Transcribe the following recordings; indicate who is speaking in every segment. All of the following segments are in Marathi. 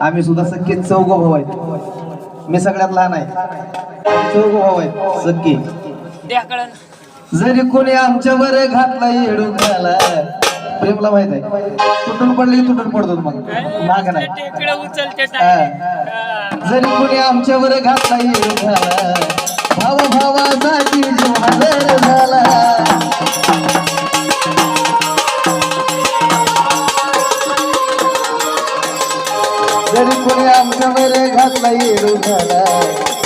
Speaker 1: आम्ही सुद्धा सख्खे चौघ भाऊ आहेत. मी सगळ्यात लहान आहे. चौघ भाऊ आहेत सख्खे. जरी कोणी आमच्यावर घातला येडून झाला प्रेमला माहीत आहे. तुटून पडली तुटून पडतो मग. माग नाही. जरी कोणी आमच्यावर घातला येडून झाला भावा भावासाठी कोणी आमच्यावर घातला येडून झाला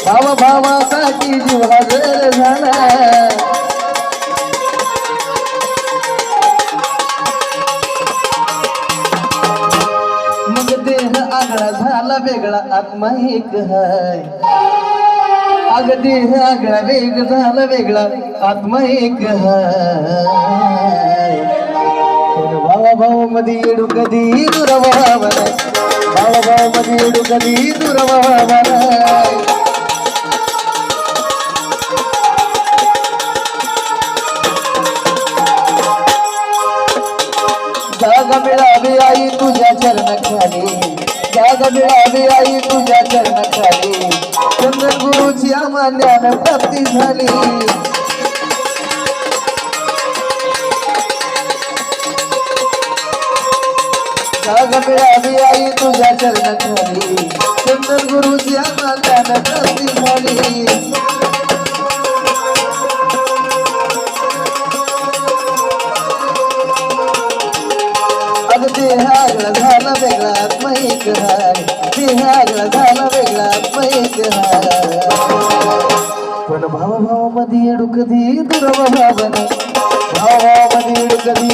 Speaker 1: भाव भावासाठी जीव हजर झाला मग देह आगळा झाला वेगळा आत्मा एक हाय. अग देह आगळा वेग झाला वेगळा आत्मा एक हाय. भावा मध्ये येडू कधी दुरभाव भावा मध्ये येडू कधी दुरभाव मिळावी आई तुझ्या चरणाखाली. मिळावी आई तुझ्या चरणाखाली. चंद्र गुरुची आम्हाला प्राप्ती झाली. आई तुझ्या चरणाखाली. चंद्र गुरुची आम्हाला प्राप्ती झाली अग देहागला झाला वेगळा आत्मा एक हाय. देहागला झाला वेगळा आत्मा एक पण भाव भावमध्ये येडू कधी भावना. भाव भावमध्ये येडू कधी